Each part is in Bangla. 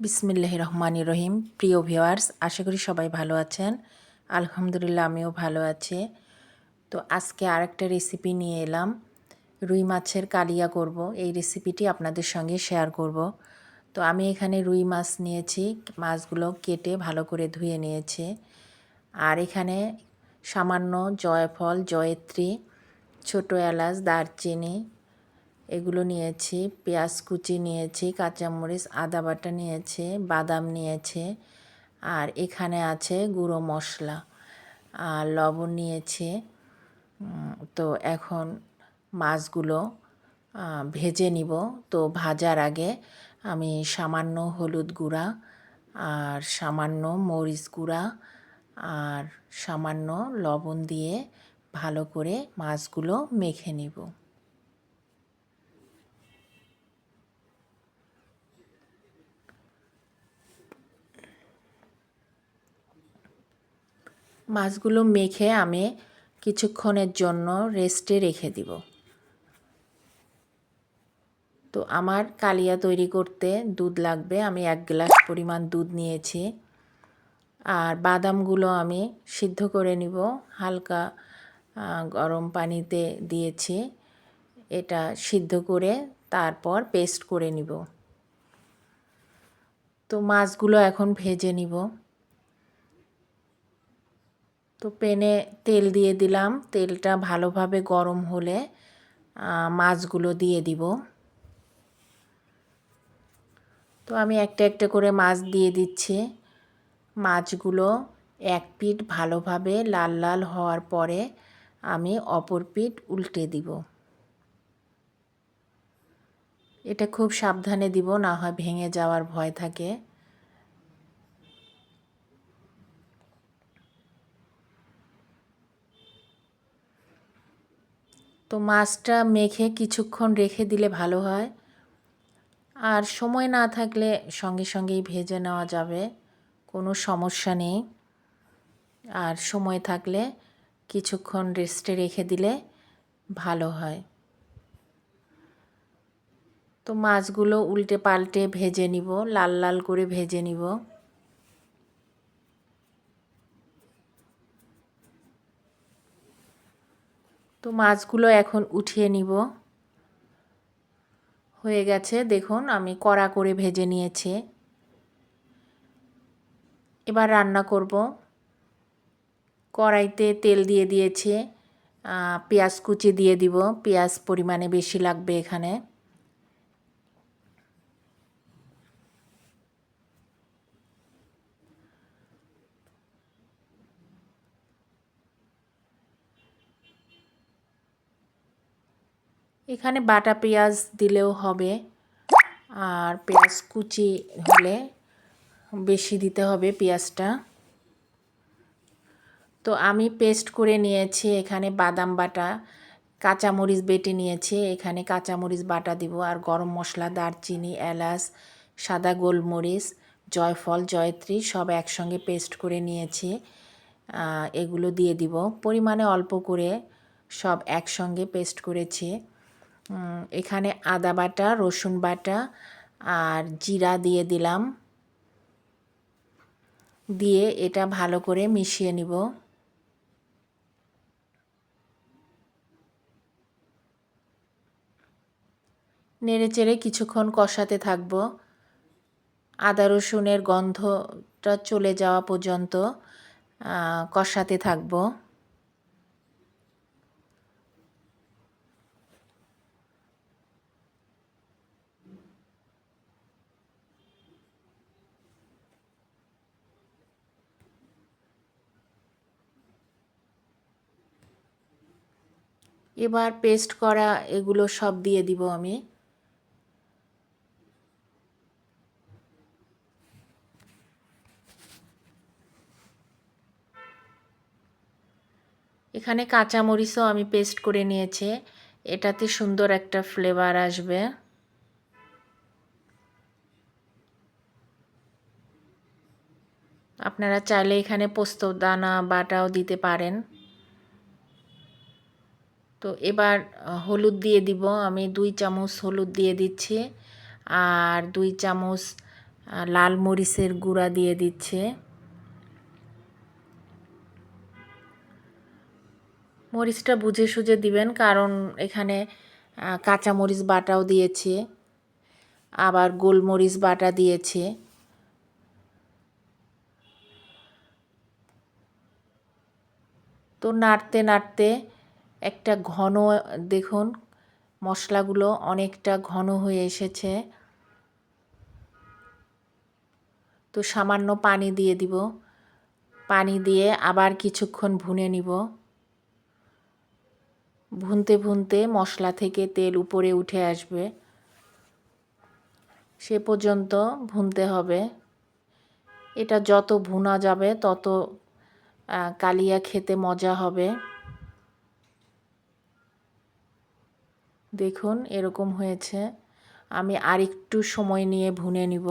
বিসমিল্লাহ রহমানি রহিম। প্রিয় ভিওয়ার্স আশা করি সবাই ভালো আছেন। আলহামদুলিল্লাহ, আমিও ভালো আছি। তো আজকে আরেকটা রেসিপি নিয়ে এলাম। রুই মাছের কালিয়া করব। এই রেসিপিটি আপনাদের সঙ্গে শেয়ার করব। তো আমি এখানে রুই মাছ নিয়েছি। মাছগুলো কেটে ভালো করে ধুয়ে নিয়েছি। আর এখানে সামান্য জয়ফল, জয়ত্রী, ছোটো এলাচ, দারচিনি এগুলো নিয়েছি, পেঁয়াজ কুচি নিয়েছি, কাঁচামরিচ, আদা বাটা নিয়েছি, বাদাম নিয়েছে, আর এখানে আছে গুঁড়ো মশলা, আর লবণ নিয়েছে। তো এখন মাছগুলো ভেজে নিব। তো ভাজার আগে আমি সামান্য হলুদ গুঁড়া, আর সামান্য মরিচ গুঁড়া, আর সামান্য লবণ দিয়ে ভালো করে মাছগুলো মেখে নিব। মাছগুলো মেখে আমি কিছুক্ষণের জন্য রেস্টে রেখে দিব। তো আমার কালিয়া তৈরি করতে দুধ লাগবে। আমি এক গ্লাস পরিমাণ দুধ নিয়েছি। আর বাদামগুলো আমি সিদ্ধ করে নিব। হালকা গরম পানিতে দিয়েছি। এটা সিদ্ধ করে তারপর পেস্ট করে নিব। তো মাছগুলো এখন ভেজে নিব। তো পেনে তেল দিয়ে দিলাম। তেলটা ভালোভাবে গরম হলে মাছগুলো দিয়ে দিব। তো আমি একটা একটা করে মাছ দিয়ে দিচ্ছি। মাছগুলো এক পিঠ ভালোভাবে লাল লাল হওয়ার পরে আমি অপর পিঠ উল্টে দিব। এটা খুব সাবধানে দিব, না হয় ভেঙে যাওয়ার ভয় থাকে। তো মাছটা মেখে কিছুক্ষণ রেখে দিলে ভালো হয়। আর সময় না থাকলে সঙ্গে সঙ্গেই ভেজে নেওয়া যাবে, কোনো সমস্যা নেই। আর সময় থাকলে কিছুক্ষণ রেস্টে রেখে দিলে ভালো হয়। তো মাছগুলো উল্টে পাল্টে ভেজে নিব, লাল লাল করে ভেজে নিব। তো মাছগুলো এখন উঠিয়ে নিব। হয়ে গেছে, দেখুন আমি কড়া করে ভেজে নিয়েছি। এবার রান্না করব। কড়াইতে তেল দিয়ে দিয়েছে পেঁয়াজ কুচি দিয়ে দিব, পেঁয়াজ পরিমাণে বেশি লাগবে এখানে। এখানে বাটা পেঁয়াজ দিলেও হবে আর পেঁয়াজ কুচি হলে বেশি দিতে হবে পেঁয়াজটা। তো আমি পেস্ট করে নিয়েছি এখানে বাদাম বাটা, কাঁচামরিচ বেটে নিয়েছি, এখানে কাঁচামরিচ বাটা দিব আর গরম মশলা, দারচিনি, এলাচ, সাদা গোলমরিচ, জয়ফল, জয়ত্রী সব একসঙ্গে পেস্ট করে নিয়েছি। এগুলো দিয়ে দিব। পরিমাণে অল্প করে সব একসঙ্গে পেস্ট করেছি। এখানে আদা বাটা, রসুন বাটা আর জিরা দিয়ে দিলাম। দিয়ে এটা ভালো করে মিশিয়ে নিব। নেড়ে চেড়ে কিছুক্ষণ কষাতে থাকব। আদা রসুনের গন্ধটা চলে যাওয়া পর্যন্ত কষাতে থাকব। এবার পেস্ট করা এগুলো সব দিয়ে দিব আমি। এখানে কাঁচামরিচও আমি পেস্ট করে নিয়েছি। এটাতে সুন্দর একটা ফ্লেভার আসবে। আপনারা চাইলে এখানে পোস্ত, দানা, বাটাও দিতে পারেন। তো এবার হলুদ দিয়ে দিব। আমি দুই চামচ হলুদ দিয়ে দিচ্ছি আর দুই চামচ লাল মরিচের গুঁড়া দিয়ে দিচ্ছে। মরিচটা বুঝে সুঝে দিবেন, কারণ এখানে কাঁচা মরিচ বাটাও দিয়েছে, আবার গোলমরিচ বাটা দিয়েছে। তো নাড়তে নাড়তে একটা ঘন, দেখুন, মশলাগুলো অনেকটা ঘন হয়ে এসেছে। তো সামান্য পানি দিয়ে দিব। পানি দিয়ে আবার কিছুক্ষণ ভুনে নিব। ভুনতে ভুনতে মশলা থেকে তেল উপরে উঠে আসবে। সে পর্যন্ত ভুনতে হবে। এটা যত ভুনা যাবে, তত কালিয়া খেতে মজা হবে। দেখুন, এরকম হয়েছে। আমি আরেকটু সময় নিয়ে ভুনে নিব।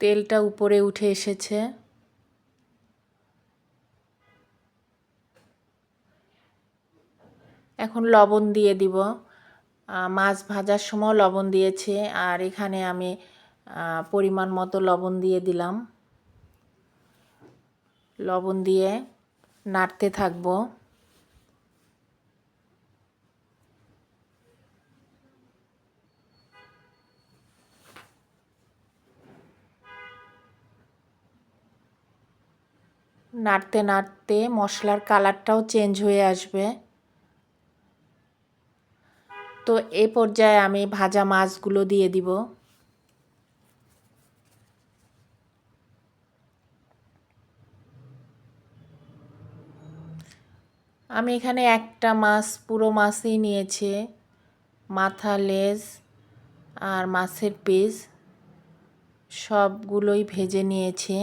তেলটা উপরে উঠে এসেছে। এখন লবণ দিয়ে দিব। মাছ ভাজার সময় লবণ দিয়েছে। আর এখানে আমি পরিমাণ মতো লবণ দিয়ে দিলাম। লবণ দিয়ে নাড়তে থাকব। নাড়তে নাড়তে মশলার কালারটাও চেঞ্জ হয়ে আসবে। তো এ পর্যায়ে আমি ভাজা মাছগুলো দিয়ে দিব। আমি এখানে একটা মাছ, পুরো মাছই নিয়েছে। মাথা, লেজ আর মাছের পিস, সবগুলোই ভেজে নিয়েছে।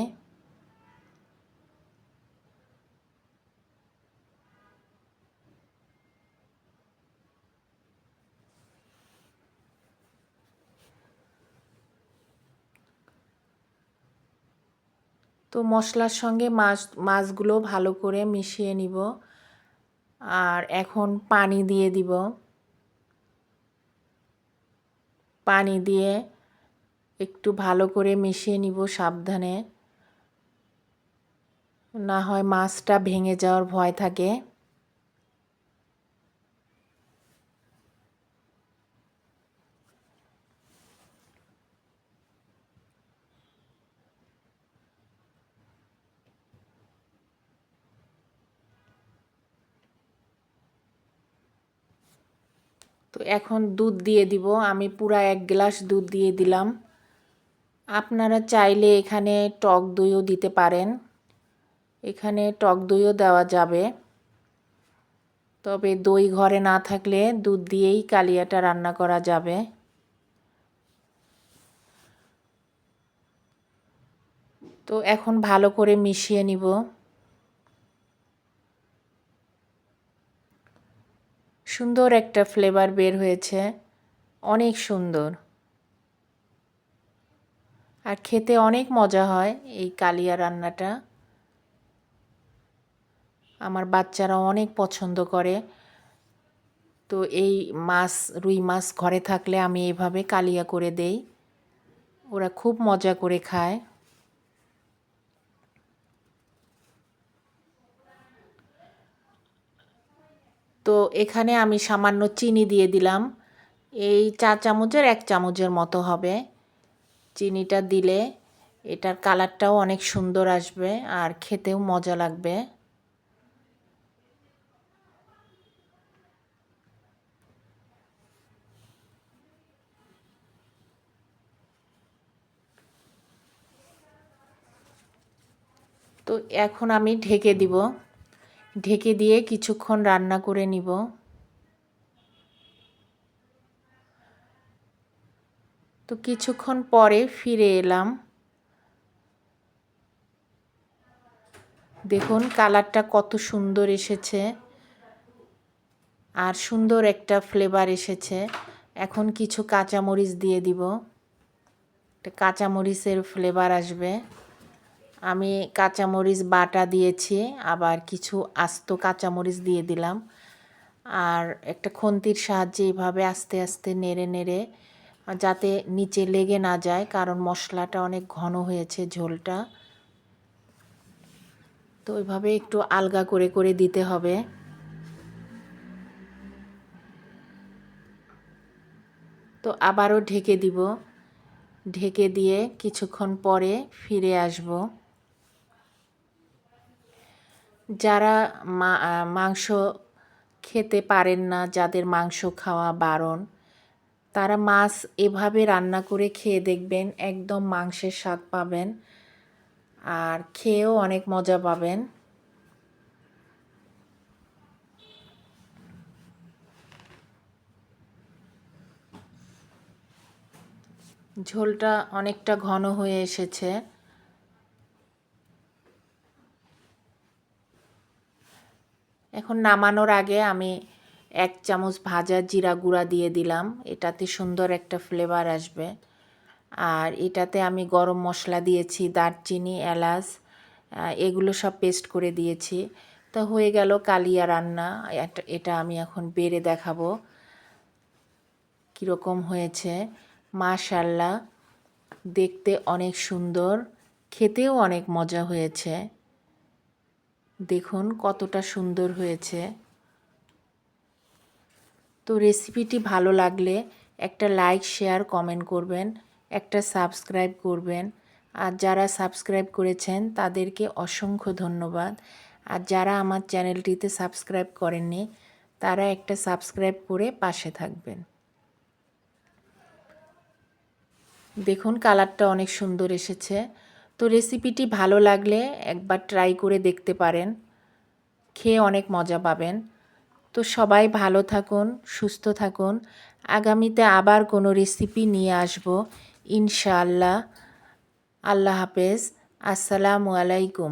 তো মশলার সঙ্গে মাছ, মাছগুলো ভালো করে মিশিয়ে নিব। আর এখন পানি দিয়ে দিব। পানি দিয়ে একটু ভালো করে মিশিয়ে নিব সাবধানে। না হয় মাছটা ভেঙে যাওয়ার ভয় থাকে। তো এখন দুধ দিয়ে দিব। আমি পুরা এক গ্লাস দুধ দিয়ে দিলাম। আপনারা চাইলে এখানে টক দইও দিতে পারেন। এখানে টক দইও দেওয়া যাবে। তবে দই ঘরে না থাকলে দুধ দিয়েই কালিয়াটা রান্না করা যাবে। তো এখন ভালো করে মিশিয়ে নিব। সুন্দর একটা ফ্লেভার বের হয়েছে। অনেক সুন্দর। আর খেতে অনেক মজা হয় এই কালিয়া রান্নাটা। আমার বাচ্চারা অনেক পছন্দ করে। তো এই মাছ, রুই মাছ ঘরে থাকলে আমি এইভাবে কালিয়া করে দেই। ওরা খুব মজা করে খায়। তো এখানে আমি সামান্য চিনি দিয়ে দিলাম। এই চা চামচের এক চামচের মতো হবে। চিনিটা দিলে এটার কালারটাও অনেক সুন্দর আসবে আর খেতেও মজা লাগবে। তো এখন আমি ঢেকে দিব। ঢেকে দিয়ে কিছুক্ষণ রান্না করে নিব। তো কিছুক্ষণ পরে ফিরে এলাম। দেখুন, কালারটা কত সুন্দর এসেছে আর সুন্দর একটা ফ্লেভার এসেছে। এখন কিছু কাঁচামরিচ দিয়ে দিব। কাঁচামরিচের ফ্লেভার আসবে। আমি কাঁচামরিচ বাটা দিয়েছি, আবার কিছু আস্ত কাঁচামরিচ দিয়ে দিলাম। আর একটা খন্তির সাহায্যে এইভাবে আস্তে আস্তে নেড়ে নেড়ে, যাতে নিচে লেগে না যায়, কারণ মশলাটা অনেক ঘন হয়েছে ঝোলটা। তো ওইভাবে একটু আলগা করে করে দিতে হবে। তো আবারও ঢেকে দিব। ঢেকে দিয়ে কিছুক্ষণ পরে ফিরে আসব। যারা মাংস খেতে পারেন না, যাদের মাংস খাওয়া বারণ, তারা মাছ এভাবে রান্না করে খেয়ে দেখবেন, একদম মাংসের স্বাদ পাবেন আর খেয়েও অনেক মজা পাবেন। ঝোলটা অনেকটা ঘন হয়ে এসেছে। এখন নামানোর আগে আমি এক চামচ ভাজা জিরা গুঁড়া দিয়ে দিলাম। এটাতে সুন্দর একটা ফ্লেভার আসবে। আর এটাতে আমি গরম মশলা দিয়েছি, দারচিনি, এলাচ এগুলো সব পেস্ট করে দিয়েছি। তো হয়ে গেল কালিয়া রান্না। এটা আমি এখন বেড়ে দেখাবো। কীরকম হয়েছে। মাশাল্লাহ দেখতে অনেক সুন্দর, খেতেও অনেক মজা হয়েছে। দেখুন কতটা সুন্দর হয়েছে। তো রেসিপিটি ভালো লাগলে একটা লাইক শেয়ার কমেন্ট করবেন, একটা সাবস্ক্রাইব করবেন। আর যারা সাবস্ক্রাইব করেছেন তাদেরকে অসংখ্য ধন্যবাদ। আর যারা আমার চ্যানেলটিতে সাবস্ক্রাইব করেননি, তারা একটা সাবস্ক্রাইব করে পাশে থাকবেন। দেখুন কালারটা অনেক সুন্দর এসেছে। তো রেসিপিটি ভালো লাগলে একবার ট্রাই করে দেখতে পারেন। খেয়ে অনেক মজা পাবেন। তো সবাই ভালো থাকুন, সুস্থ থাকুন। আগামীতে আবার কোনো রেসিপি নিয়ে আসব, ইনশাআল্লাহ। আল্লাহ হাফেজ। আসসালামু আলাইকুম।